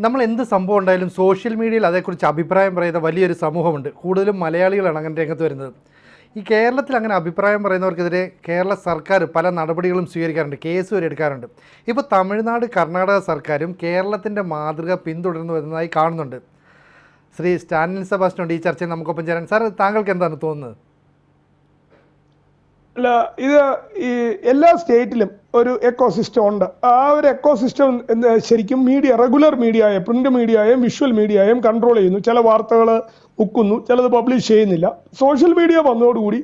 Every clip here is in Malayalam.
നമ്മൾ എന്ത് സംഭവം ഉണ്ടായാലും സോഷ്യൽ മീഡിയയിൽ അതേക്കുറിച്ച് അഭിപ്രായം പറയുന്ന വലിയൊരു സമൂഹമുണ്ട്. കൂടുതലും മലയാളികളാണ് അങ്ങനെ രംഗത്ത് വരുന്നത്. ഈ കേരളത്തിൽ അങ്ങനെ അഭിപ്രായം പറയുന്നവർക്കെതിരെ കേരള സർക്കാർ പല നടപടികളും സ്വീകരിക്കാറുണ്ട്. കേസ് വരെ എടുക്കാറുണ്ട്. ഇപ്പോൾ തമിഴ്നാട് കർണാടക സർക്കാരും കേരളത്തിന്റെ മാതൃക പിന്തുടർന്നു വരുന്നതായി കാണുന്നുണ്ട്. ശ്രീ സ്റ്റാലിൻ സെബാസ്റ്റ്യൻ ഈ ചർച്ചയിൽ നമുക്കൊപ്പം ചേരാൻ. സാർ താങ്കൾക്ക് എന്താണ് തോന്നുന്നത്? അല്ല ഇത് ഈ എല്ലാ സ്റ്റേറ്റിലും ഒരു എക്കോസിസ്റ്റം ഉണ്ട്. ആ ഒരു എക്കോസിസ്റ്റം എന്താ ശരിക്കും മീഡിയ റെഗുലർ മീഡിയയെ പ്രിന്റ് മീഡിയയും വിഷ്വൽ മീഡിയയും കൺട്രോൾ ചെയ്യുന്നു. ചില വാർത്തകൾ മുക്കുന്നു ചിലത് പബ്ലിഷ് ചെയ്യുന്നില്ല. സോഷ്യൽ മീഡിയ വന്നതോടുകൂടി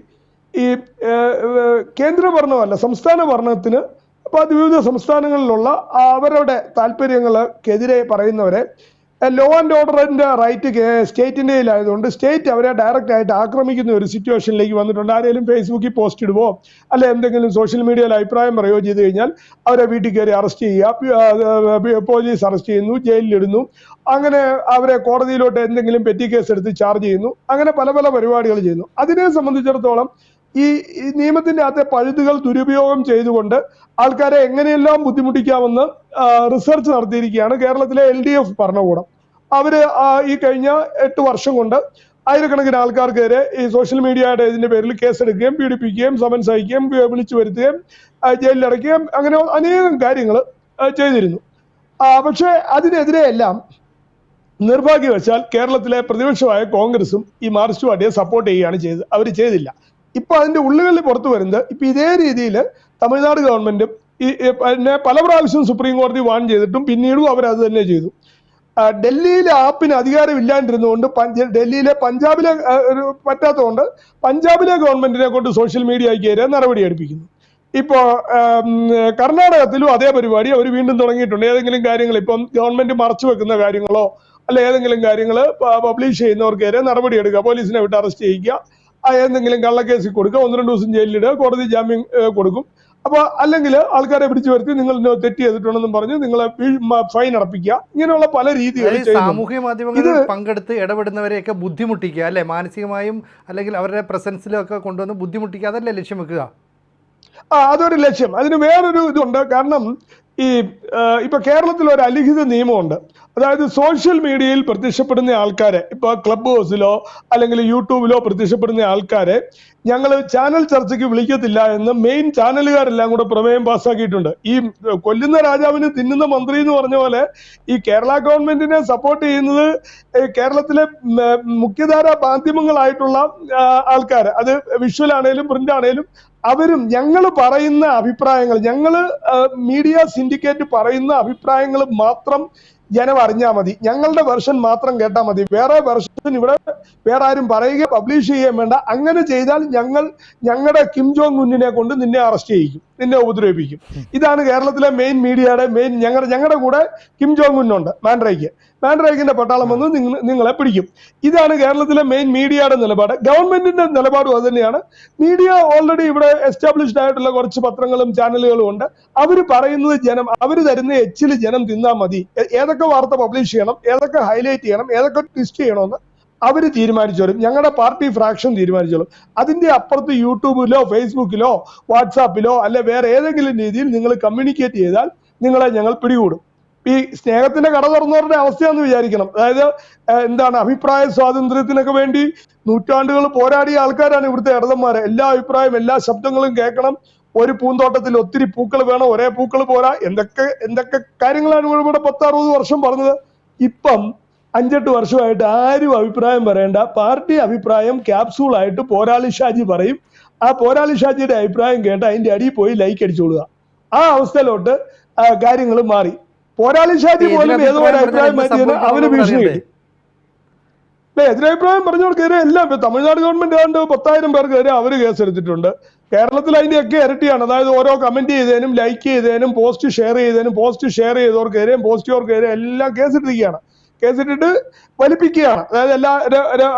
ഈ കേന്ദ്ര ഭരണമല്ല സംസ്ഥാന ഭരണത്തിന് അപ്പോൾ അത് വിവിധ സംസ്ഥാനങ്ങളിലുള്ള അവരുടെ താല്പര്യങ്ങൾക്കെതിരെ പറയുന്നവരെ ലോ ആൻഡ് ഓർഡറിന്റെ റൈറ്റ് സ്റ്റേറ്റിന്റെ ആയതുകൊണ്ട് സ്റ്റേറ്റ് അവരെ ഡയറക്റ്റ് ആയിട്ട് ആക്രമിക്കുന്ന ഒരു സിറ്റുവേഷനിലേക്ക് വന്നിട്ടുണ്ട്. ആരെങ്കിലും ഫേസ്ബുക്കിൽ പോസ്റ്റ് ഇടുവോ അല്ലെ എന്തെങ്കിലും സോഷ്യൽ മീഡിയയിൽ അഭിപ്രായം പറയുകയോ ചെയ്തു കഴിഞ്ഞാൽ അവരെ വീട്ടിൽ കയറി അറസ്റ്റ് ചെയ്യുക പോലീസ് അറസ്റ്റ് ചെയ്യുന്നു ജയിലിലിടുന്നു അങ്ങനെ അവരെ കോടതിയിലോട്ട് എന്തെങ്കിലും പെറ്റി കേസ് എടുത്ത് ചാർജ് ചെയ്യുന്നു. അങ്ങനെ പല പല പരിപാടികൾ ചെയ്യുന്നു. അതിനെ സംബന്ധിച്ചിടത്തോളം ഈ നിയമത്തിന്റെ അകത്തെ പഴുതുകൾ ദുരുപയോഗം ചെയ്തുകൊണ്ട് ആൾക്കാരെ എങ്ങനെയെല്ലാം ബുദ്ധിമുട്ടിക്കാമെന്ന് റിസർച്ച് നടത്തിയിരിക്കുകയാണ് കേരളത്തിലെ എൽ ഡി എഫ് ഭരണകൂടം. അവർ ഈ കഴിഞ്ഞ എട്ട് വർഷം കൊണ്ട് ആയിരക്കണക്കിന് ആൾക്കാർക്കെതിരെ ഈ സോഷ്യൽ മീഡിയയുടെ ഇതിന്റെ പേരിൽ കേസെടുക്കുകയും പീഡിപ്പിക്കുകയും സമൻസ് അയക്കുകയും വിളിച്ചു വരുത്തുകയും ജയിലിലടക്കുകയും അങ്ങനെ അനേകം കാര്യങ്ങൾ ചെയ്തിരുന്നു. പക്ഷേ അതിനെതിരെയെല്ലാം നിർഭാഗ്യവശാൽ കേരളത്തിലെ പ്രതിപക്ഷമായ കോൺഗ്രസും ഈ മാർക്സിസ്റ്റ് പാർട്ടിയെ സപ്പോർട്ട് ചെയ്യുകയാണ് ചെയ്തത് അവർ ചെയ്തില്ല. ഇപ്പൊ അതിന്റെ ഉള്ളുകളിൽ പുറത്തു വരുന്നത് ഇപ്പൊ ഇതേ രീതിയിൽ തമിഴ്നാട് ഗവൺമെന്റും ഈ പിന്നെ പല പ്രാവശ്യം സുപ്രീം കോടതി വാൺ ചെയ്തിട്ടും പിന്നീടും അവർ അത് തന്നെ ചെയ്തു. ഡൽഹിയിലെ ആപ്പിന് അധികാരം ഇല്ലാണ്ടിരുന്നുകൊണ്ട് ഡൽഹിയിലെ പഞ്ചാബിലെ പറ്റാത്തതുകൊണ്ട് പഞ്ചാബിലെ ഗവൺമെന്റിനെ കൊണ്ട് സോഷ്യൽ മീഡിയയ്ക്കെതിരെ നടപടി എടുപ്പിക്കുന്നു. ഇപ്പോ കർണാടകത്തിലും അതേ പരിപാടി അവർ വീണ്ടും തുടങ്ങിയിട്ടുണ്ട്. ഏതെങ്കിലും കാര്യങ്ങൾ ഇപ്പം ഗവൺമെന്റ് മറച്ചു വെക്കുന്ന കാര്യങ്ങളോ അല്ല ഏതെങ്കിലും കാര്യങ്ങൾ പബ്ലിഷ് ചെയ്യുന്നവർക്കെതിരെ നടപടി എടുക്കുക പോലീസിനെ വിട്ട് അറസ്റ്റ് ചെയ്യിക്കുക ആ ഏതെങ്കിലും കള്ളക്കേസിൽ കൊടുക്കുക ഒന്ന് രണ്ട് ദിവസം ജയിലിലിടുക കോടതി ജാമ്യം കൊടുക്കും. അപ്പൊ അല്ലെങ്കിൽ ആൾക്കാരെ പിടിച്ചു വരുത്തി നിങ്ങൾ തെറ്റ് ചെയ്തിട്ടുണ്ടെന്നും പറഞ്ഞ് നിങ്ങളെ ഫൈൻ അടപ്പിക്കുക. ഇങ്ങനെയുള്ള പല രീതികൾ സാമൂഹ്യ മാധ്യമങ്ങളിൽ പങ്കെടുത്ത് ഇടപെടുന്നവരെയൊക്കെ ബുദ്ധിമുട്ടിക്കുക അല്ലെ? മാനസികമായും അല്ലെങ്കിൽ അവരുടെ പ്രസൻസിലൊക്കെ കൊണ്ടുവന്ന് ബുദ്ധിമുട്ടിക്കുക അതല്ലേ ലക്ഷ്യം വെക്കുക? അതൊരു ലക്ഷ്യം. അതിന് വേറൊരു ഇതുണ്ട്. കാരണം ഈ ഇപ്പൊ കേരളത്തിൽ ഒരു അലിഖിത നിയമമുണ്ട്. അതായത് സോഷ്യൽ മീഡിയയിൽ പ്രത്യക്ഷപ്പെടുന്ന ആൾക്കാരെ ഇപ്പൊ ക്ലബ് ഹൗസിലോ അല്ലെങ്കിൽ യൂട്യൂബിലോ പ്രത്യക്ഷപ്പെടുന്ന ആൾക്കാരെ ഞങ്ങൾ ചാനൽ ചർച്ചയ്ക്ക് വിളിക്കത്തില്ല എന്ന് മെയിൻ ചാനലുകാരെല്ലാം കൂടെ പ്രമേയം പാസ്സാക്കിയിട്ടുണ്ട്. ഈ കൊല്ലുന്ന രാജാവിന് തിന്നുന്ന മന്ത്രി എന്ന് പറഞ്ഞ പോലെ ഈ കേരള ഗവൺമെന്റിനെ സപ്പോർട്ട് ചെയ്യുന്നത് കേരളത്തിലെ മുഖ്യധാര മാധ്യമങ്ങളായിട്ടുള്ള ആൾക്കാർ അത് വിഷ്വൽ ആണേലും പ്രിന്റ് ആണേലും അവരും ഞങ്ങൾ പറയുന്ന അഭിപ്രായങ്ങൾ ഞങ്ങൾ മീഡിയ സിൻഡിക്കേറ്റ് പറയുന്ന അഭിപ്രായങ്ങൾ മാത്രം ജനം അറിഞ്ഞാൽ മതി. ഞങ്ങളുടെ വെർഷൻ മാത്രം കേട്ടാൽ മതി. വേറെ വെർഷൻ ഇവിടെ വേറെ ആരും പറയുക പബ്ലിഷ് ചെയ്യുകയും വേണ്ട. അങ്ങനെ ചെയ്താൽ ഞങ്ങൾ ഞങ്ങളുടെ കിം ജോങ് ഉന്നിനെ കൊണ്ട് നിന്നെ അറസ്റ്റ് ചെയ്യിക്കും. നിന്നെ ഉപദ്രവിപ്പിക്കും. ഇതാണ് കേരളത്തിലെ മെയിൻ മീഡിയയുടെ മെയിൻ ഞങ്ങളുടെ ഞങ്ങളുടെ കൂടെ കിം ജോങ് ഉന്നുണ്ട് മാൻഡ്രൈക്ക്. മാൻഡ്രൈക്കിന്റെ പട്ടാളം വന്ന് നിങ്ങൾ നിങ്ങളെ പിടിക്കും. ഇതാണ് കേരളത്തിലെ മെയിൻ മീഡിയയുടെ നിലപാട്. ഗവൺമെന്റിന്റെ നിലപാടും അത് തന്നെയാണ്. മീഡിയ ഓൾറെഡി ഇവിടെ എസ്റ്റാബ്ലിഷ്ഡ് ആയിട്ടുള്ള കുറച്ച് പത്രങ്ങളും ചാനലുകളും ഉണ്ട്. അവർ പറയുന്നത് ജനം അവർ തരുന്ന എച്ചിൽ ജനം തിന്നാൽ മതി. ഏതൊക്കെ വാർത്ത പബ്ലിഷ് ചെയ്യണം ഏതൊക്കെ ഹൈലൈറ്റ് ചെയ്യണം ഏതൊക്കെ ട്വിസ്റ്റ് ചെയ്യണമെന്ന് അവർ തീരുമാനിച്ചോളും ഞങ്ങളുടെ പാർട്ടി ഫ്രാക്ഷൻ തീരുമാനിച്ചോളും അതിന്റെ അപ്പുറത്ത് യൂട്യൂബിലോ ഫേസ്ബുക്കിലോ വാട്സാപ്പിലോ അല്ലെ വേറെ ഏതെങ്കിലും രീതിയിൽ നിങ്ങൾ കമ്മ്യൂണിക്കേറ്റ് ചെയ്താൽ നിങ്ങളെ ഞങ്ങൾ പിടികൂടും. ഈ സ്നേഹത്തിന്റെ കട തുറന്നവരുടെ അവസ്ഥയാന്ന് വിചാരിക്കണം. അതായത് എന്താണ് അഭിപ്രായ സ്വാതന്ത്ര്യത്തിനൊക്കെ വേണ്ടി നൂറ്റാണ്ടുകൾ പോരാടിയ ആൾക്കാരാണ് ഇവിടുത്തെ ഇടതന്മാരെ. എല്ലാ അഭിപ്രായം എല്ലാ ശബ്ദങ്ങളും കേൾക്കണം. ഒരു പൂന്തോട്ടത്തിൽ ഒത്തിരി പൂക്കൾ വേണം ഒരേ പൂക്കൾ പോരാ. എന്തൊക്കെ എന്തൊക്കെ കാര്യങ്ങളാണ് ഇവിടെ പത്തറുപത് വർഷം പറഞ്ഞത്? ഇപ്പം അഞ്ചെട്ട് വർഷമായിട്ട് ആരും അഭിപ്രായം പറയണ്ട. പാർട്ടി അഭിപ്രായം ക്യാപ്സൂൾ ആയിട്ട് പോരാളി ഷാജി പറയും. ആ പോരാളി ഷാജിയുടെ അഭിപ്രായം കേട്ട് അതിന്റെ അടിയിൽ പോയി ലൈക്ക് അടിച്ചോളുക. ആ അവസ്ഥയിലോട്ട് കാര്യങ്ങൾ മാറി. പോരാളി ഷാജി പോലും ഏതോ ഒരു അഭിപ്രായം മാറ്റിയത് അവർ മാറ്റിയതിന് അവന് സംഭവിക്കും ഭീഷണി? കിട്ടി അല്ലെ എതിരഭിപ്രായം പറഞ്ഞവർക്കെതിരെ എല്ലാം തമിഴ്നാട് ഗവൺമെന്റ് ഏതാണ്ട് പത്തായിരം പേർക്കെതിരെ അവർ കേസെടുത്തിട്ടുണ്ട് കേരളത്തിൽ അതിന്റെ ഒക്കെ ഇരട്ടിയാണ്. അതായത് ഓരോ കമന്റ് ചെയ്തതിനും ലൈക്ക് ചെയ്തതിനും പോസ്റ്റ് ഷെയർ ചെയ്തതിനും പോസ്റ്റ് ഷെയർ ചെയ്തവർക്കെതിരെയും പോസ്റ്റ് ചെയ്തവർക്കെതിരെ എല്ലാം കേസിട്ടിരിക്കുകയാണ് കേസിട്ടിട്ട് വലിപ്പിക്കുകയാണ്. അതായത് എല്ലാ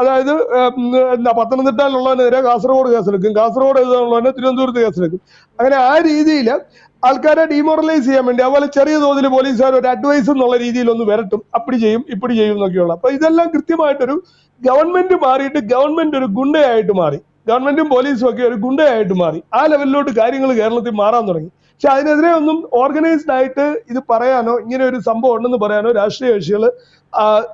അതായത് എന്താ പത്തനംതിട്ടയിലുള്ളവനെതിരെ കാസർഗോഡ് കേസെടുക്കും. കാസർഗോഡ് ഉള്ളവനെ തിരുവനന്തപുരത്ത് കേസെടുക്കും. അങ്ങനെ ആ രീതിയിൽ ആൾക്കാരെ ഡീമോറലൈസ് ചെയ്യാൻ വേണ്ടി അതുപോലെ ചെറിയ തോതിൽ പോലീസുകാർ ഒരു അഡ്വൈസ് എന്നുള്ള രീതിയിൽ ഒന്ന് വരട്ടും. അപ്പടി ചെയ്യും ഇപ്പടി ചെയ്യും എന്നൊക്കെയുള്ള അപ്പൊ ഇതെല്ലാം കൃത്യമായിട്ടൊരു ഗവൺമെന്റ് മാറിയിട്ട് ഗവൺമെന്റ് ഒരു ഗുണ്ടയായിട്ട് മാറി. ഗവൺമെന്റും പോലീസും ഒക്കെ ഒരു ഗുണ്ടയായിട്ട് മാറി. ആ ലെവലിലോട്ട് കാര്യങ്ങൾ കേരളത്തിൽ മാറാൻ തുടങ്ങി. പക്ഷെ അതിനെതിരെ ഒന്നും ഓർഗനൈസ്ഡ് ആയിട്ട് ഇത് പറയാനോ ഇങ്ങനെ ഒരു സംഭവം ഉണ്ടെന്ന് പറയാനോ രാഷ്ട്രീയ കക്ഷികൾ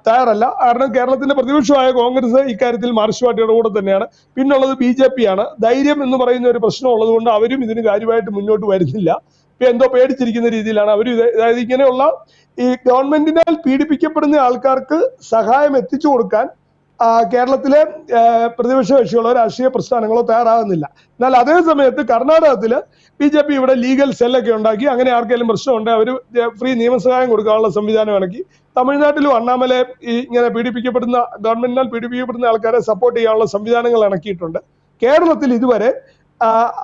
തയ്യാറല്ല. കാരണം കേരളത്തിന്റെ പ്രതിപക്ഷമായ കോൺഗ്രസ് ഇക്കാര്യത്തിൽ മാർക്സ് പാർട്ടിയുടെ കൂടെ തന്നെയാണ്. പിന്നുള്ളത് ബി ജെ പി ആണ് ധൈര്യം എന്ന് പറയുന്ന ഒരു പ്രശ്നം ഉള്ളതുകൊണ്ട് അവരും ഇതിന് കാര്യമായിട്ട് മുന്നോട്ട് വരുന്നില്ല. ഇപ്പൊ എന്തോ പേടിച്ചിരിക്കുന്ന രീതിയിലാണ് അവർ അതായത് ഇങ്ങനെയുള്ള ഈ ഗവൺമെന്റിനാൽ പീഡിപ്പിക്കപ്പെടുന്ന ആൾക്കാർക്ക് സഹായം എത്തിച്ചു കൊടുക്കാൻ കേരളത്തിലെ പ്രതിപക്ഷ കക്ഷികളോ രാഷ്ട്രീയ പ്രസ്ഥാനങ്ങളോ തയ്യാറാകുന്നില്ല. എന്നാൽ അതേ സമയത്ത് കർണാടകത്തിൽ ബി ജെ പി ഇവിടെ ലീഗൽ സെല്ലൊക്കെ ഉണ്ടാക്കി. അങ്ങനെ ആർക്കെങ്കിലും പ്രശ്നമുണ്ട്? അവർ ഫ്രീ നിയമസഹായം കൊടുക്കാനുള്ള സംവിധാനം ഇണക്കി. തമിഴ്നാട്ടിലും അണ്ണാമലെ ഈ ഇങ്ങനെ പീഡിപ്പിക്കപ്പെടുന്ന ഗവൺമെന്റിനാൽ പീഡിപ്പിക്കപ്പെടുന്ന ആൾക്കാരെ സപ്പോർട്ട് ചെയ്യാനുള്ള സംവിധാനങ്ങൾ ഇണക്കിയിട്ടുണ്ട്. കേരളത്തിൽ ഇതുവരെ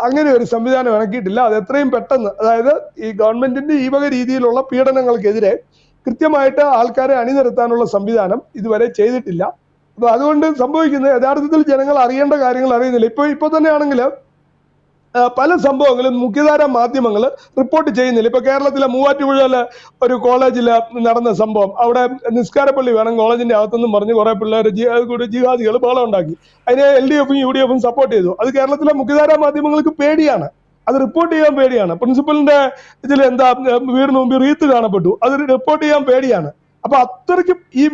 അങ്ങനെ ഒരു സംവിധാനം ഇണക്കിയിട്ടില്ല. അത് എത്രയും പെട്ടെന്ന് അതായത് ഈ ഗവൺമെന്റിന്റെ ഈ വക രീതിയിലുള്ള പീഡനങ്ങൾക്കെതിരെ കൃത്യമായിട്ട് ആൾക്കാരെ അണിനിരത്താനുള്ള സംവിധാനം ഇതുവരെ ചെയ്തിട്ടില്ല. അപ്പൊ അതുകൊണ്ട് സംഭവിക്കുന്നത് യഥാർത്ഥത്തിൽ ജനങ്ങൾ അറിയേണ്ട കാര്യങ്ങൾ അറിയുന്നില്ല. ഇപ്പൊ ഇപ്പൊ തന്നെയാണെങ്കിൽ പല സംഭവങ്ങളും മുഖ്യധാര മാധ്യമങ്ങൾ റിപ്പോർട്ട് ചെയ്യുന്നില്ല. ഇപ്പൊ കേരളത്തിലെ മൂവാറ്റുപുഴയിലെ ഒരു കോളേജിൽ നടന്ന സംഭവം. അവിടെ നിസ്കാരപ്പള്ളി വേണം കോളേജിന്റെ അകത്തുനിന്നും പറഞ്ഞ് കുറെ പിള്ളേർ ജിഹാദികൾ ബഹളം ഉണ്ടാക്കി. അതിനെ എൽ ഡി എഫും യു ഡി എഫും സപ്പോർട്ട് ചെയ്തു. അത് കേരളത്തിലെ മുഖ്യധാര മാധ്യമങ്ങൾക്ക് പേടിയാണ്. അത് റിപ്പോർട്ട് ചെയ്യാൻ പേടിയാണ്. പ്രിൻസിപ്പലിന്റെ ഇതിൽ എന്താ വീടിന് മുമ്പിൽ റീത്ത് കാണപ്പെട്ടു. അത് റിപ്പോർട്ട് ചെയ്യാൻ പേടിയാണ്. അപ്പൊ അത്രയ്ക്കും ഈ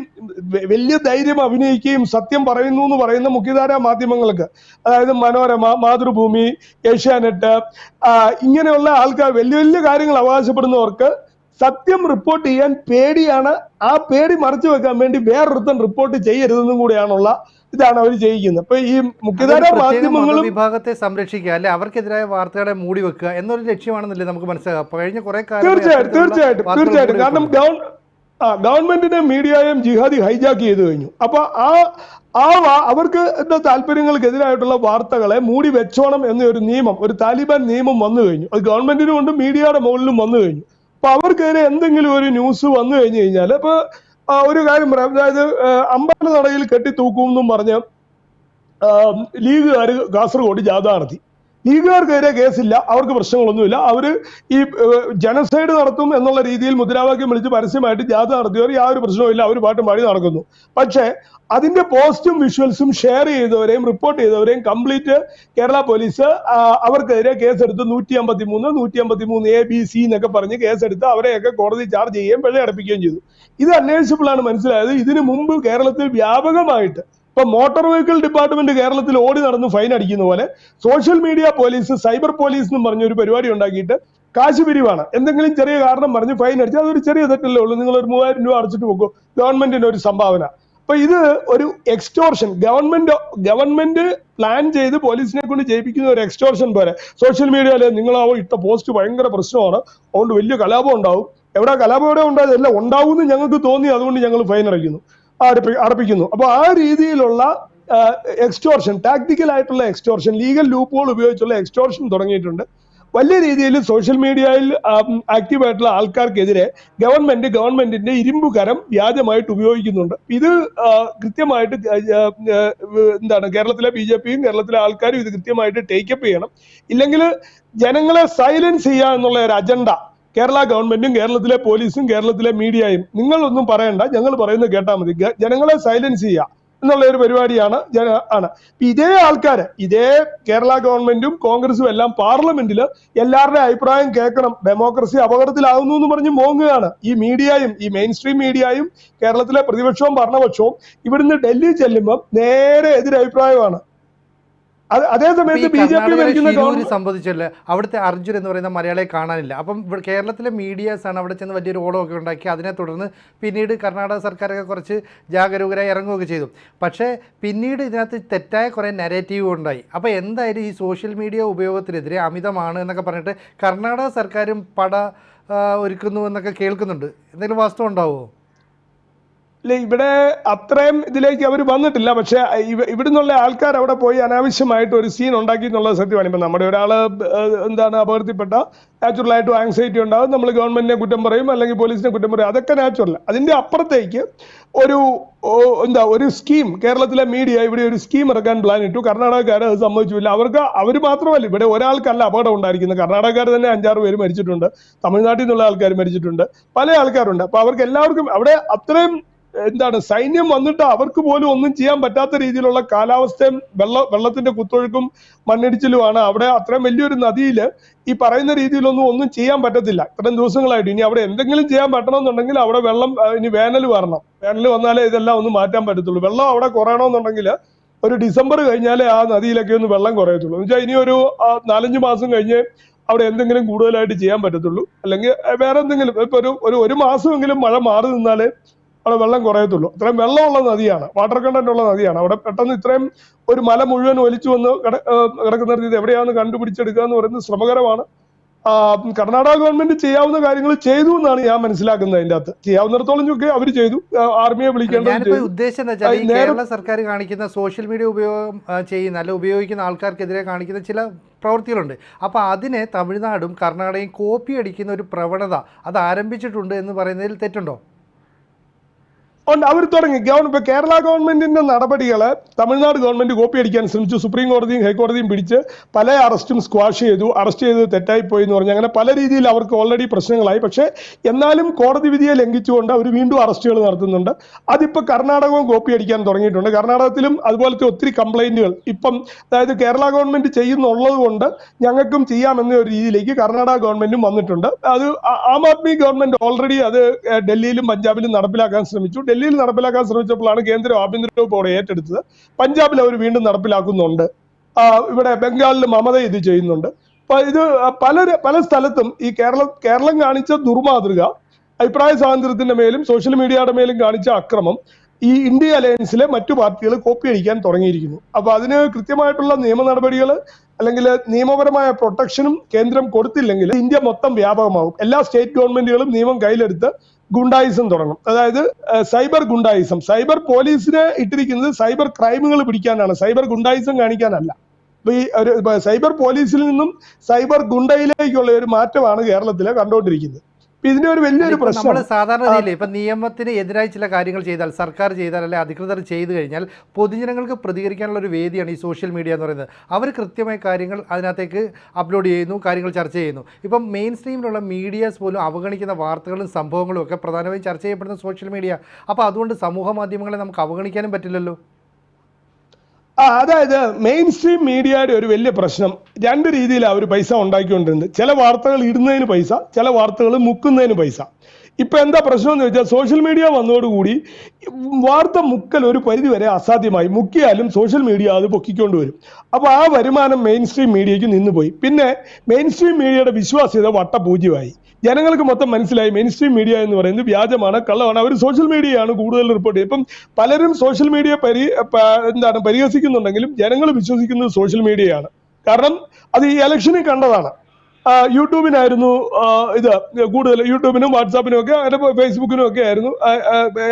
വലിയ ധൈര്യം അഭിനയിക്കുകയും സത്യം പറയുന്നു എന്ന് പറയുന്ന മുഖ്യധാര മാധ്യമങ്ങൾക്ക് അതായത് മനോരമ മാതൃഭൂമി ഏഷ്യാനെറ്റ് ഇങ്ങനെയുള്ള ആൾക്കാർ വലിയ വലിയ കാര്യങ്ങൾ അവകാശപ്പെടുന്നവർക്ക് സത്യം റിപ്പോർട്ട് ചെയ്യാൻ പേടിയാണ്. ആ പേടി മറച്ചു വെക്കാൻ വേണ്ടി വേറൊരുത്തൻ റിപ്പോർട്ട് ചെയ്യരുതെന്നും കൂടിയാണുള്ള ഇതാണ് അവർ ചെയ്യിക്കുന്നത്. അപ്പൊ ഈ മുഖ്യധാര മാധ്യമങ്ങളും വിഭാഗത്തെ സംരക്ഷിക്കുക അല്ലെ അവർക്കെതിരായ വാർത്തകളെ മൂടി വെക്കുക എന്നൊരു ലക്ഷ്യമാണെന്നല്ലേ നമുക്ക് മനസ്സിലാക്കാം കഴിഞ്ഞ കുറെ കാലം തീർച്ചയായിട്ടും തീർച്ചയായിട്ടും തീർച്ചയായിട്ടും. കാരണം. ആ ഗവൺമെന്റിനെ മീഡിയയും ജിഹാദി ഹൈജാക്ക് ചെയ്തു കഴിഞ്ഞു. അപ്പൊ ആ ആ അവർക്ക് താല്പര്യങ്ങൾക്കെതിരായിട്ടുള്ള വാർത്തകളെ മൂടി വെച്ചോണം എന്നൊരു നിയമം ഒരു താലിബാൻ നിയമം വന്നു കഴിഞ്ഞു. അത് ഗവൺമെന്റിനും ഉണ്ട് മീഡിയയുടെ മുകളിലും വന്നു കഴിഞ്ഞു. അപ്പൊ അവർക്കെതിരെ എന്തെങ്കിലും ഒരു ന്യൂസ് വന്നു കഴിഞ്ഞു കഴിഞ്ഞാൽ ഇപ്പൊ ഒരു കാര്യം പറയാം. അതായത് അമ്പല നടയിൽ കെട്ടി തൂക്കുമെന്നും പറഞ്ഞ് ലീഗുകാർ കാസർഗോഡ് ജാഥ നടത്തി ലീഗുകാർക്കെതിരെ കേസില്ല അവർക്ക് പ്രശ്നങ്ങളൊന്നുമില്ല. അവർ ഈ ജനസൈഡ് നടത്തും എന്നുള്ള രീതിയിൽ മുദ്രാവാക്യം വിളിച്ച് പരസ്യമായിട്ട് ജാഥ നടത്തിയവർ യാതൊരു പ്രശ്നവുമില്ല. അവർ പാട്ടും പാടി നടക്കുന്നു. പക്ഷേ അതിന്റെ പോസ്റ്റും വിഷ്വൽസും ഷെയർ ചെയ്തവരെയും റിപ്പോർട്ട് ചെയ്തവരെയും കംപ്ലീറ്റ് കേരള പോലീസ് അവർക്ക് അവർക്കെതിരെ കേസെടുത്ത് നൂറ്റി അമ്പത്തി മൂന്ന് നൂറ്റി അമ്പത്തി മൂന്ന് എ ബി സി എന്നൊക്കെ പറഞ്ഞ് കേസെടുത്ത് അവരെയൊക്കെ കോടതി ചാർജ് ചെയ്യുകയും പിഴ അടപ്പിക്കുകയും ചെയ്തു. ഇത് അന്വേഷിച്ചപ്പോഴാണ് മനസ്സിലായത് ഇതിനു മുമ്പ് കേരളത്തിൽ വ്യാപകമായിട്ട് ഇപ്പൊ മോട്ടോർ വെഹിക്കിൾ ഡിപ്പാർട്ട്മെന്റ് കേരളത്തിൽ ഓടി നടന്ന് ഫൈൻ അടിക്കുന്ന പോലെ social media police cyber police എന്നും പറഞ്ഞ ഒരു പരിപാടി ഉണ്ടാക്കിയിട്ട് കാശ് പിരിവാണ്. എന്തെങ്കിലും ചെറിയ കാരണം പറഞ്ഞ് ഫൈൻ അടിച്ചാൽ അതൊരു ചെറിയ തെറ്റല്ലേ ഉള്ളൂ. നിങ്ങൾ ഒരു മൂവായിരം രൂപ അടച്ചിട്ട് പോകും ഗവൺമെന്റിന്റെ ഒരു സംഭാവന. അപ്പൊ ഇത് ഒരു എക്സ്റ്റോർഷൻ ഗവൺമെന്റ് ഗവൺമെന്റ് പ്ലാൻ ചെയ്ത് പോലീസിനെ കൊണ്ട് ചെയ്യിപ്പിക്കുന്ന ഒരു എക്സ്റ്റോർഷൻ പോലെ. സോഷ്യൽ മീഡിയയിൽ നിങ്ങൾ ആ ഇട്ട പോസ്റ്റ് ഭയങ്കര പ്രശ്നമാണ്. അതുകൊണ്ട് വലിയ കലാപം ഉണ്ടാവും. എവിടെ കലാപം എവിടെ ഉണ്ടായതല്ല ഉണ്ടാവും എന്ന് ഞങ്ങൾക്ക് തോന്നി. അതുകൊണ്ട് ഞങ്ങൾ ഫൈൻ അടയ്ക്കുന്നു അടപ്പി- അടപ്പിക്കുന്നു. അപ്പോൾ ആ രീതിയിലുള്ള എക്സ്റ്റോർഷൻ ടാക്ടിക്കൽ ആയിട്ടുള്ള എക്സ്റ്റോർഷൻ ലീഗൽ ലൂപ്പുകൾ ഉപയോഗിച്ചുള്ള എക്സ്റ്റോർഷൻ തുടങ്ങിയിട്ടുണ്ട്. വലിയ രീതിയിൽ സോഷ്യൽ മീഡിയയിൽ ആക്റ്റീവായിട്ടുള്ള ആൾക്കാർക്കെതിരെ ഗവൺമെന്റ് ഗവൺമെന്റിന്റെ ഇരുമ്പ് കരം വ്യാജമായിട്ട് ഉപയോഗിക്കുന്നുണ്ട്. ഇത് കൃത്യമായിട്ട് എന്താണ് കേരളത്തിലെ ബി ജെ പിയും കേരളത്തിലെ ആൾക്കാരും ഇത് കൃത്യമായിട്ട് ടേക്കപ്പ് ചെയ്യണം. ഇല്ലെങ്കിൽ ജനങ്ങളെ സൈലൻസ് ചെയ്യുക എന്നുള്ള ഒരു അജണ്ട കേരള ഗവൺമെന്റും കേരളത്തിലെ പോലീസും കേരളത്തിലെ മീഡിയയും നിങ്ങളൊന്നും പറയണ്ട. ഞങ്ങൾ പറയുന്നത് കേട്ടാൽ മതി. ജനങ്ങളെ സൈലൻസ് ചെയ്യുക എന്നുള്ള ഒരു പരിപാടിയാണ് ആണ്. ഇതേ ആൾക്കാര് ഇതേ കേരള ഗവൺമെന്റും കോൺഗ്രസും എല്ലാം പാർലമെന്റിൽ എല്ലാവരുടെ അഭിപ്രായം കേൾക്കണം. ഡെമോക്രസി അപകടത്തിലാകുന്നു എന്ന് പറഞ്ഞ് മോങ്ങുകയാണ്. ഈ മീഡിയയും ഈ മെയിൻ സ്ട്രീം മീഡിയയും കേരളത്തിലെ പ്രതിപക്ഷവും ഭരണപക്ഷവും ഇവിടുന്ന് ഡൽഹി ചെല്ലുമ്പോൾ നേരെ എതിരഭിപ്രായമാണ്. അത് അതേ സമയത്ത് ബി ജെ പി ഭരിക്കുന്ന സംബന്ധിച്ചല്ലേ അവിടുത്തെ അർജുൻ എന്ന് പറയുന്ന മലയാളിയെ കാണാനില്ല. അപ്പം കേരളത്തിലെ മീഡിയാസ് ആണ് അവിടെ ചെന്ന് വലിയൊരു ഓളമൊക്കെ ഉണ്ടാക്കി. അതിനെ തുടർന്ന് പിന്നീട് കർണാടക സർക്കാരൊക്കെ കുറച്ച് ജാഗരൂകരായി ഇറങ്ങുകയൊക്കെ ചെയ്തു. പക്ഷേ പിന്നീട് ഇതിനകത്ത് തെറ്റായ കുറേ നെരേറ്റീവ് ഉണ്ടായി. അപ്പോൾ എന്തായാലും ഈ സോഷ്യൽ മീഡിയ ഉപയോഗത്തിനെതിരെ അമിതമാണ് എന്നൊക്കെ പറഞ്ഞിട്ട് കർണാടക സർക്കാരും പട ഒരുക്കുന്നു എന്നൊക്കെ കേൾക്കുന്നുണ്ട്. എന്തെങ്കിലും വാസ്തവം ഉണ്ടാവുമോ ഇല്ല ഇവിടെ അത്രയും ഇതിലേക്ക് അവർ വന്നിട്ടില്ല. പക്ഷെ ഇവ- ഇവിടുന്നുള്ള ആൾക്കാർ അവിടെ പോയി അനാവശ്യമായിട്ട് ഒരു സീൻ ഉണ്ടാക്കി എന്നുള്ളത് സത്യമാണ്. ഇപ്പൊ നമ്മുടെ ഒരാൾ എന്താണ് അപകടത്തിൽപ്പെട്ട നാച്ചുറൽ ആയിട്ടും ആങ്സൈറ്റി ഉണ്ടാകും നമ്മൾ ഗവൺമെന്റിനെ കുറ്റം പറയും അല്ലെങ്കിൽ പോലീസിനെ കുറ്റം പറയും. അതൊക്കെ നാച്ചുറൽ അതിന്റെ അപ്പുറത്തേക്ക് ഒരു എന്താ ഒരു സ്കീം കേരളത്തിലെ മീഡിയ ഇവിടെ ഒരു സ്കീം ഇറക്കാൻ പ്ലാൻ ഇട്ടു. കർണാടകക്കാർ അത് സമ്മതിച്ചില്ല. അവർക്ക് അവർ മാത്രമല്ല ഇവിടെ ഒരാൾക്കല്ല അപകടം ഉണ്ടായിരിക്കുന്നത്. കർണാടകക്കാർ തന്നെ അഞ്ചാറ് പേര് മരിച്ചിട്ടുണ്ട്. തമിഴ്നാട്ടിൽ നിന്നുള്ള ആൾക്കാർ മരിച്ചിട്ടുണ്ട്. പല ആൾക്കാരുണ്ട്. അപ്പൊ അവർക്ക് എല്ലാവർക്കും അവിടെ അത്രയും എന്താണ് സൈന്യം വന്നിട്ട് അവർക്ക് പോലും ഒന്നും ചെയ്യാൻ പറ്റാത്ത രീതിയിലുള്ള കാലാവസ്ഥയും വെള്ള വെള്ളത്തിന്റെ കുത്തൊഴുക്കും മണ്ണിടിച്ചിലുമാണ്. അവിടെ അത്രയും വലിയൊരു നദിയിൽ ഈ പറയുന്ന രീതിയിലൊന്നും ഒന്നും ചെയ്യാൻ പറ്റത്തില്ല. ഇത്രയും ദിവസങ്ങളായിട്ട്. ഇനി അവിടെ എന്തെങ്കിലും ചെയ്യാൻ പറ്റണമെന്നുണ്ടെങ്കിൽ അവിടെ വെള്ളം ഇനി വേനൽ വരണം. വേനൽ വന്നാലേ ഇതെല്ലാം ഒന്ന് മാറ്റാൻ പറ്റത്തുള്ളൂ. വെള്ളം അവിടെ കുറയണമെന്നുണ്ടെങ്കിൽ ഒരു ഡിസംബർ കഴിഞ്ഞാലേ ആ നദിയിലൊക്കെ ഒന്ന് വെള്ളം കുറയത്തുള്ളൂ. എന്ന് വെച്ചാൽ ഇനി ഒരു നാലഞ്ച് മാസം കഴിഞ്ഞ് അവിടെ എന്തെങ്കിലും കൂടുതലായിട്ട് ചെയ്യാൻ പറ്റത്തുള്ളൂ. അല്ലെങ്കിൽ വേറെ എന്തെങ്കിലും ഇപ്പൊ ഒരു ഒരു മാസമെങ്കിലും മഴ മാറി നിന്നാലേ അവിടെ വെള്ളം കുറയത്തുള്ളൂ. അത്രയും വെള്ളമുള്ള നദിയാണ്. വാട്ടർ കണ്ടന്റ് ഉള്ള നദിയാണ്. അവിടെ പെട്ടെന്ന് ഇത്രയും ഒരു മല മുഴുവൻ ഒലിച്ചു വന്ന് കിട- ഏഹ് കിടക്കുന്ന ഇത് എവിടെയാണ് കണ്ടുപിടിച്ചെടുക്കുക എന്ന് പറയുന്നത് ശ്രമകരമാണ്. കർണാടക ഗവൺമെന്റ് ചെയ്യാവുന്ന കാര്യങ്ങൾ ചെയ്തു എന്നാണ് ഞാൻ മനസ്സിലാക്കുന്നത് അതിന്റെ അകത്ത്. ചെയ്യാവുന്നിടത്തോളം ഒക്കെ അവർ ചെയ്തു. ആർമിയെ വിളിക്കേണ്ടത് ഉദ്ദേശം കേരള സർക്കാർ കാണിക്കുന്ന സോഷ്യൽ മീഡിയ ഉപയോഗം ചെയ്യുന്ന അല്ല ഉപയോഗിക്കുന്ന ആൾക്കാർക്കെതിരെ കാണിക്കുന്ന ചില പ്രവൃത്തികളുണ്ട്. അപ്പോൾ അതിനെ തമിഴ്നാടും കർണാടകയും കോപ്പി അടിക്കുന്ന ഒരു പ്രവണത അത് ആരംഭിച്ചിട്ടുണ്ട് എന്ന് പറയുന്നതിൽ തെറ്റുണ്ടോ? ഉണ്ട്. അവർ തുടങ്ങി. ഗവൺമെന്റ് ഇപ്പൊ കേരള ഗവൺമെന്റിന്റെ നടപടികൾ തമിഴ്നാട് ഗവൺമെന്റ് കോപ്പി അടിക്കാൻ ശ്രമിച്ചു. സുപ്രീം കോടതിയും ഹൈക്കോടതിയും പിടിച്ച് പല അറസ്റ്റും സ്ക്വാഷ് ചെയ്തു. അറസ്റ്റ് ചെയ്തത് തെറ്റായി പോയി എന്ന് പറഞ്ഞു. അങ്ങനെ പല രീതിയിൽ അവർക്ക് ഓൾറെഡി പ്രശ്നങ്ങളായി. പക്ഷേ എന്നാലും കോടതി വിധിയെ ലംഘിച്ചുകൊണ്ട് അവർ വീണ്ടും അറസ്റ്റുകൾ നടത്തുന്നുണ്ട്. അതിപ്പോൾ കർണാടകവും കോപ്പി അടിക്കാൻ തുടങ്ങിയിട്ടുണ്ട്. കർണാടകത്തിലും അതുപോലത്തെ ഒത്തിരി കംപ്ലൈന്റുകൾ ഇപ്പം അതായത് കേരള ഗവൺമെന്റ് ചെയ്യുന്നുള്ളത് കൊണ്ട് ഞങ്ങൾക്കും ചെയ്യാമെന്ന ഒരു രീതിയിലേക്ക് കർണാടക ഗവൺമെന്റും വന്നിട്ടുണ്ട്. അത് ആം ആദ്മി ഗവൺമെന്റ് ഓൾറെഡി അത് ഡൽഹിയിലും പഞ്ചാബിലും നടപ്പിലാക്കാൻ ശ്രമിച്ചു. ഡൽഹിയിൽ നടപ്പിലാക്കാൻ ശ്രമിച്ചപ്പോഴാണ് കേന്ദ്ര ആഭ്യന്തര വകുപ്പ് അവിടെ ഏറ്റെടുത്തത്. പഞ്ചാബിൽ അവർ വീണ്ടും നടപ്പിലാക്കുന്നുണ്ട്. ഇവിടെ ബംഗാളിൽ മമത ഇത് ചെയ്യുന്നുണ്ട്. ഇത് പല പല സ്ഥലത്തും ഈ കേരളം കേരളം കാണിച്ച ദുർമാതൃക അഭിപ്രായ സ്വാതന്ത്ര്യത്തിന്റെ മേലും സോഷ്യൽ മീഡിയയുടെ മേലും കാണിച്ച അക്രമം ഈ ഇന്ത്യ അലയൻസിലെ മറ്റു പാർട്ടികൾ കോപ്പി അടിക്കാൻ തുടങ്ങിയിരിക്കുന്നു. അപ്പൊ അതിന് കൃത്യമായിട്ടുള്ള നിയമ നടപടികൾ അല്ലെങ്കിൽ നിയമപരമായ പ്രൊട്ടക്ഷനും കേന്ദ്രം കൊടുത്തില്ലെങ്കിൽ ഇന്ത്യ മൊത്തം വ്യാപകമാകും. എല്ലാ സ്റ്റേറ്റ് ഗവൺമെന്റുകളും നിയമം കയ്യിലെടുത്ത് ഗുണ്ടായിസം തുടങ്ങും. അതായത് സൈബർ ഗുണ്ടായിസം. സൈബർ പോലീസിനെ ഇട്ടിരിക്കുന്നത് സൈബർ ക്രൈമുകൾ പിടിക്കാനാണ്. സൈബർ ഗുണ്ടായിസം കാണിക്കാനല്ല. അപ്പൊ ഈ ഒരു സൈബർ പോലീസിൽ നിന്നും സൈബർ ഗുണ്ടയിലേക്കുള്ള ഒരു മാറ്റമാണ് കേരളത്തിലെ കണ്ടുകൊണ്ടിരിക്കുന്നത്. ഇതിന്റെ ഒരു വലിയൊരു നമ്മൾ പ്രശ്നം. സാധാരണ രീതിയിൽ ഇപ്പം നിയമത്തിന് എതിരായി ചില കാര്യങ്ങൾ ചെയ്താൽ സർക്കാർ ചെയ്താൽ അല്ലെങ്കിൽ അധികൃതർ ചെയ്തു കഴിഞ്ഞാൽ പൊതുജനങ്ങൾക്ക് പ്രതികരിക്കാനുള്ള ഒരു വേദിയാണ് ഈ സോഷ്യൽ മീഡിയ എന്ന് പറയുന്നത്. അവർ കൃത്യമായ കാര്യങ്ങൾ അതിനകത്തേക്ക് അപ്ലോഡ് ചെയ്യുന്നു കാര്യങ്ങൾ ചർച്ച ചെയ്യുന്നു. ഇപ്പം മെയിൻ സ്ട്രീമിലുള്ള മീഡിയാസ് പോലും അവഗണിക്കുന്ന വാർത്തകളും സംഭവങ്ങളും ഒക്കെ പ്രധാനമായും ചർച്ച ചെയ്യപ്പെടുന്ന സോഷ്യൽ മീഡിയ. അപ്പോൾ അതുകൊണ്ട് സമൂഹ മാധ്യമങ്ങളെ നമുക്ക് അവഗണിക്കാനും പറ്റില്ലല്ലോ. അതായത് മെയിൻ സ്ട്രീം മീഡിയയുടെ ഒരു വലിയ പ്രശ്നം. രണ്ട് രീതിയിൽ അവർ പൈസ ഉണ്ടാക്കിക്കൊണ്ടിരുന്നത്. ചില വാർത്തകൾ ഇടുന്നതിന് പൈസ ചില വാർത്തകൾ മുക്കുന്നതിന് പൈസ. ഇപ്പൊ എന്താ പ്രശ്നം എന്ന് വെച്ചാൽ സോഷ്യൽ മീഡിയ വന്നതോടുകൂടി വാർത്ത മുക്കൽ ഒരു പരിധി വരെ അസാധ്യമായി. മുക്കിയാലും സോഷ്യൽ മീഡിയ അത് പൊക്കിക്കൊണ്ട് വരും. അപ്പോൾ ആ വരുമാനം മെയിൻ സ്ട്രീം മീഡിയയ്ക്ക് നിന്നുപോയി പിന്നെ മെയിൻ സ്ട്രീം മീഡിയയുടെ വിശ്വാസ്യത വട്ടപൂജ്യമായി. ജനങ്ങൾക്ക് മൊത്തം മനസ്സിലായി. മെയിൻ സ്ട്രീം മീഡിയ എന്ന് പറയുന്നത് വ്യാജമാണ് കള്ളമാണ്. അവർ സോഷ്യൽ മീഡിയയാണ് കൂടുതൽ റിപ്പോർട്ട് ചെയ്യുന്നത് ഇപ്പം പലരും സോഷ്യൽ മീഡിയ പരി എന്താണ് പരിഹസിക്കുന്നുണ്ടെങ്കിലും ജനങ്ങൾ വിശ്വസിക്കുന്നത് സോഷ്യൽ മീഡിയയാണ് കാരണം അത് ഈ ഇലക്ഷനിൽ കണ്ടതാണ്. യൂട്യൂബിനായിരുന്നു ഇത് കൂടുതൽ യൂട്യൂബിനും വാട്സാപ്പിനും ഒക്കെ അങ്ങനെ ഫേസ്ബുക്കിനും ഒക്കെ ആയിരുന്നു.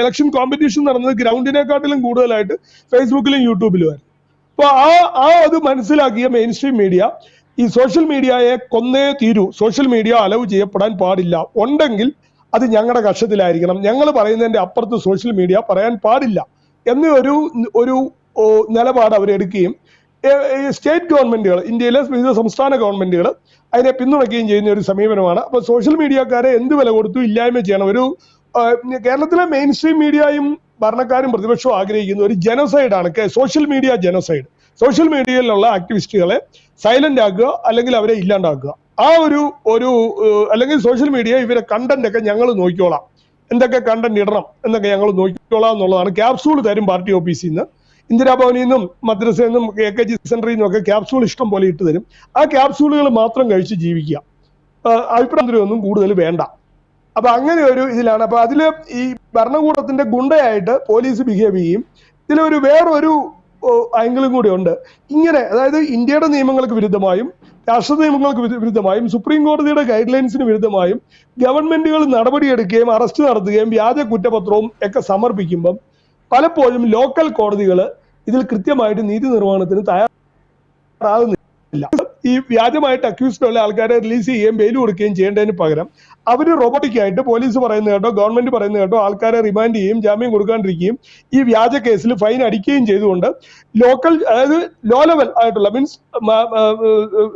ഇലക്ഷൻ കോമ്പറ്റീഷൻ നടന്നത് ഗ്രൗണ്ടിനെക്കാട്ടിലും കൂടുതലായിട്ട് ഫേസ്ബുക്കിലും യൂട്യൂബിലും ആയിരുന്നു. അപ്പൊ ആ ആ അത് മനസ്സിലാക്കിയ മെയിൻ സ്ട്രീം മീഡിയ ഈ സോഷ്യൽ മീഡിയയെ കൊന്നേ തീരൂ. സോഷ്യൽ മീഡിയ അലവ് ചെയ്യപ്പെടാൻ പാടില്ല. ഉണ്ടെങ്കിൽ അത് ഞങ്ങളുടെ കക്ഷത്തിലായിരിക്കണം. ഞങ്ങൾ പറയുന്നതിന്റെ അപ്പുറത്ത് സോഷ്യൽ മീഡിയ പറയാൻ പാടില്ല. എന്നൊരു ഒരു നിലപാട് അവരെടുക്കുകയും സ്റ്റേറ്റ് ഗവൺമെന്റുകൾ ഇന്ത്യയിലെ വിവിധ സംസ്ഥാന ഗവൺമെന്റുകൾ അതിനെ പിന്തുണയ്ക്കുകയും ചെയ്യുന്ന ഒരു സമീപനമാണ്. അപ്പൊ സോഷ്യൽ മീഡിയക്കാരെ എന്ത് വില കൊടുത്തു? ഇല്ലായ്മ ചെയ്യണം. ഒരു കേരളത്തിലെ മെയിൻ സ്ട്രീം മീഡിയയും ഭരണക്കാരും പ്രതിപക്ഷവും ആഗ്രഹിക്കുന്ന ഒരു ജനസൈഡാണ് സോഷ്യൽ മീഡിയ ജനസൈഡ് സോഷ്യൽ മീഡിയയിലുള്ള ആക്ടിവിസ്റ്റുകളെ സൈലന്റ് ആക്കുക അല്ലെങ്കിൽ അവരെ ഇല്ലാണ്ടാക്കുക. ആ ഒരു ഒരു അല്ലെങ്കിൽ സോഷ്യൽ മീഡിയ ഇവരെ കണ്ടന്റ് ഒക്കെ ഞങ്ങൾ നോക്കിക്കോളാം. എന്തൊക്കെ കണ്ടന്റ് ഇടണം എന്നൊക്കെ ഞങ്ങൾ നോക്കിക്കോളാം എന്നുള്ളതാണ് ക്യാപ്സൂൾ തരും പാർട്ടി ഓഫീസിൽ നിന്ന് ഇന്ദിരാഭവനിൽ നിന്നും മദ്രസയിൽ നിന്നും എ കെ ജി സെന്ററിൽ നിന്നും ഒക്കെ ക്യാപ്സൂൾ ഇഷ്ടം പോലെ ഇട്ട് തരും. ആ ക്യാപ്സൂളുകൾ മാത്രം കഴിച്ച് ജീവിക്കുക. അഭിപ്രായമൊന്നും അഭിപ്രായം കൂടുതൽ വേണ്ട. അപ്പൊ അങ്ങനെ ഒരു ഇതിലാണ്. അപ്പൊ അതിൽ ഈ ഭരണകൂടത്തിന്റെ ഗുണ്ടയായിട്ട് പോലീസ് ബിഹേവ് ചെയ്യും. ഇതിലൊരു വേറൊരു ആംഗിളും കൂടി ഉണ്ട്. ഇങ്ങനെ അതായത് ഇന്ത്യയുടെ നിയമങ്ങൾക്ക് വിരുദ്ധമായും രാഷ്ട്ര നിയമങ്ങൾക്ക് വിരുദ്ധമായും സുപ്രീം കോടതിയുടെ ഗൈഡ് ലൈൻസിന് വിരുദ്ധമായും ഗവൺമെന്റുകൾ നടപടിയെടുക്കുകയും അറസ്റ്റ് നടത്തുകയും വ്യാജ കുറ്റപത്രവും ഒക്കെ സമർപ്പിക്കുമ്പം പലപ്പോഴും ലോക്കൽ കോടതികൾ ഇതിൽ കൃത്യമായിട്ട് നീതി നിർവഹണത്തിന് തയ്യാറാകുന്നില്ല. ഈ വ്യാജമായിട്ട് അക്യൂസ്ഡ് ഉള്ള ആൾക്കാരെ റിലീസ് ചെയ്യുകയും ബെയിൽ കൊടുക്കുകയും ചെയ്യേണ്ടതിന് പകരം അവർ റോബോട്ടിക് ആയിട്ട് പോലീസ് പറയുന്ന കേട്ടോ ഗവൺമെന്റ് പറയുന്ന കേട്ടോ ആൾക്കാരെ റിമാൻഡ് ചെയ്യുകയും ജാമ്യം കൊടുക്കാണ്ടിരിക്കുകയും ഈ വ്യാജ കേസിൽ ഫൈൻ അടിക്കുകയും ചെയ്തുകൊണ്ട് ലോക്കൽ അതായത് ലോ ലെവൽ ആയിട്ടുള്ള മീൻസ്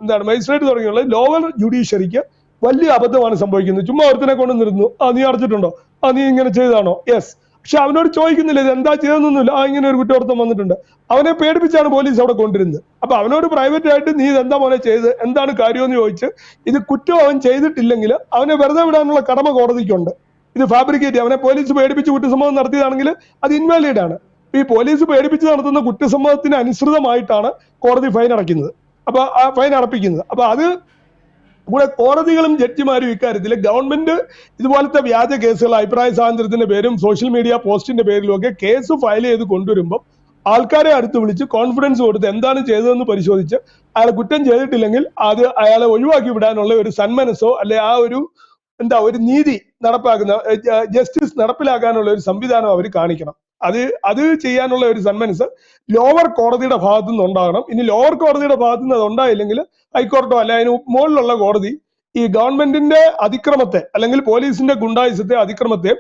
എന്താണ് മജിസ്ട്രേറ്റ് തുടങ്ങിയുള്ള ലോവൽ ജുഡീഷ്യറിക്ക് വലിയ അബദ്ധമാണ് സംഭവിക്കുന്നത്. ചുമ്മാ ഒരുത്തിനെ കൊണ്ട് നിർത്തുന്നു ആ നീ അടച്ചിട്ടുണ്ടോ? ആ നീ ഇങ്ങനെ ചെയ്താണോ യെസ് പക്ഷെ അവനോട് ചോദിക്കുന്നില്ല ഇത് എന്താ ചെയ്തെന്നൊന്നുമില്ല ആ ഇങ്ങനെ ഒരു കുറ്റകൃത്യം വന്നിട്ടുണ്ട്. അവനെ പേടിപ്പിച്ചാണ് പോലീസ് അവിടെ കൊണ്ടിരുന്നത് അപ്പൊ അവനോട് പ്രൈവറ്റ് ആയിട്ട് നീ ഇത് എന്താ മോനെ ചെയ്ത് എന്താണ് കാര്യമെന്ന് ചോദിച്ച് ഇത് കുറ്റം അവൻ ചെയ്തിട്ടില്ലെങ്കിൽ അവനെ വെറുതെ വിടാനുള്ള കടമ കോടതിക്കുണ്ട്. ഇത് ഫാബ്രിക്കേറ്റ് അവനെ പോലീസ് പേടിപ്പിച്ച് കുറ്റസമ്മതം നടത്തിയതാണെങ്കിൽ അത് ഇൻവാലിഡ് ആണ്. ഈ പോലീസ് പേടിപ്പിച്ച് നടത്തുന്ന കുറ്റസമ്മതത്തിന് അനുസൃതമായിട്ടാണ് കോടതി ഫൈൻ അടയ്ക്കുന്നത്. അപ്പൊ ആ ഫൈൻ അടപ്പിക്കുന്നത്. അപ്പൊ അത് കൂടെ കോടതികളും ജഡ്ജിമാരും ഇക്കാര്യത്തിൽ ഗവൺമെന്റ് ഇതുപോലത്തെ വ്യാജ കേസുകൾ അഭിപ്രായ സ്വാതന്ത്ര്യത്തിന്റെ പേരും സോഷ്യൽ മീഡിയ പോസ്റ്റിന്റെ പേരിലും ഒക്കെ കേസ് ഫയൽ ചെയ്ത് കൊണ്ടുവരുമ്പോൾ ആൾക്കാരെ അടുത്ത് വിളിച്ച് കോൺഫിഡൻസ് കൊടുത്ത് എന്താണ് ചെയ്തതെന്ന് പരിശോധിച്ച് അയാളെ കുറ്റം ചെയ്തിട്ടില്ലെങ്കിൽ അത് അയാളെ ഒഴിവാക്കി വിടാനുള്ള ഒരു സന്മനസ്സോ അല്ലെ ആ ഒരു എന്താ ഒരു നീതി നടപ്പാക്കുന്ന ജസ്റ്റിസ് നടപ്പിലാക്കാനുള്ള ഒരു സംവിധാനം അവർ കാണിക്കണം. അത് അത് ചെയ്യാനുള്ള ഒരു സന്മനസ് ലോവർ കോടതിയുടെ ഭാഗത്തു നിന്ന് ഉണ്ടാകണം ഇനി ലോവർ കോടതിയുടെ ഭാഗത്തു നിന്ന് അത് ഉണ്ടായില്ലെങ്കിൽ ഹൈക്കോടതിയോ അല്ല അതിന് മുകളിലുള്ള കോടതി ഈ ഗവൺമെന്റിന്റെ അതിക്രമത്തെ അല്ലെങ്കിൽ പോലീസിന്റെ ഗുണ്ടായുസത്തെ അതിക്രമത്തെ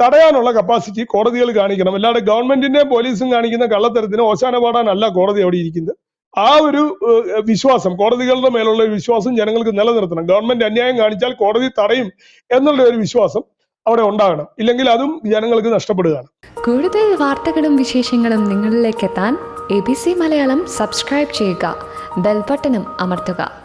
തടയാനുള്ള കപ്പാസിറ്റി കോടതികൾ കാണിക്കണം. അല്ലാതെ ഗവൺമെന്റിന്റെ പോലീസും കാണിക്കുന്ന കള്ളത്തരത്തിന് ഓശാന പാടാനല്ല കോടതി അവിടെ ഇരിക്കുന്നത്. ആ ഒരു വിശ്വാസം കോടതികളുടെ മേലുള്ള ഒരു വിശ്വാസം ജനങ്ങൾക്ക് നിലനിർത്തണം. ഗവൺമെന്റ് അന്യായം കാണിച്ചാൽ കോടതി തടയും എന്നുള്ള ഒരു വിശ്വാസം അവിടെ ഉണ്ടാകണം. ഇല്ലെങ്കിൽ അതും ജനങ്ങൾക്ക് നഷ്ടപ്പെടുകയാണ്. കൂടുതൽ വാർത്തകളും വിശേഷങ്ങളും നിങ്ങളിലേക്ക് എത്താൻ A B C Malayalam subscribe ചെയ്യുക. ബെൽബട്ടനും അമർത്തുക.